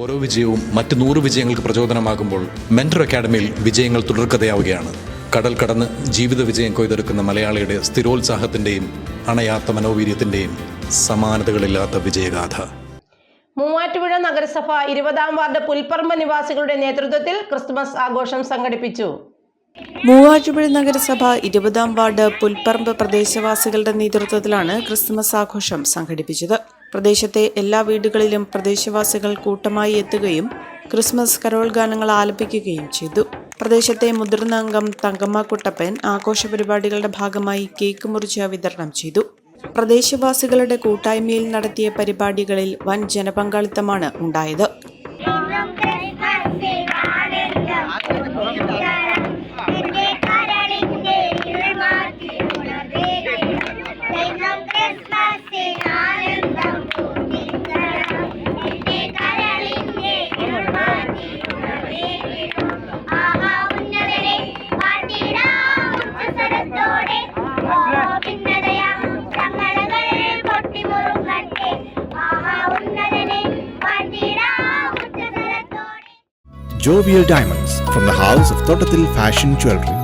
ഓരോ വിജയവും മറ്റ് നൂറ് വിജയങ്ങൾക്ക് പ്രചോദനമാകുമ്പോൾ മെന്റർ അക്കാഡമിയിൽ വിജയങ്ങൾ തുടർക്കഥയാവുകയാണ്. കടൽ കടന്ന് ജീവിത വിജയം കൊയ്തെടുക്കുന്ന മലയാളിയുടെ സ്ഥിരോത്സാഹത്തിന്റെയും അണയാത്ത മനോവീര്യത്തിന്റെയും സമാനതകളില്ലാത്ത വിജയഗാഥ. മൂവാറ്റുപുഴ നഗരസഭ ഇരുപതാം വാർഡ് പുൽപ്പറമ്പ് നിവാസികളുടെ നേതൃത്വത്തിൽ ക്രിസ്മസ് ആഘോഷം സംഘടിപ്പിച്ചു. മൂവാറ്റുപുഴ നഗരസഭ ഇരുപതാം വാർഡ് പുൽപ്പറമ്പ് പ്രദേശവാസികളുടെ നേതൃത്വത്തിലാണ് ക്രിസ്മസ് ആഘോഷം സംഘടിപ്പിച്ചത്. പ്രദേശത്തെ എല്ലാ വീടുകളിലും പ്രദേശവാസികൾ കൂട്ടമായി എത്തുകയും ക്രിസ്മസ് കരോൾ ഗാനങ്ങൾ ആലപിക്കുകയും ചെയ്തു. പ്രദേശത്തെ മുതിർന്ന അംഗം തങ്കമ്മ കുട്ടപ്പൻ ആഘോഷ പരിപാടികളുടെ ഭാഗമായി കേക്ക് മുറിച്ച് വിതരണം ചെയ്തു. പ്രദേശവാസികളുടെ കൂട്ടായ്മയിൽ നടത്തിയ പരിപാടികളിൽ വൻ ജനപങ്കാളിത്തമാണ് ഉണ്ടായത്. Jovial Diamonds from the house of Totatil Fashion Jewelry.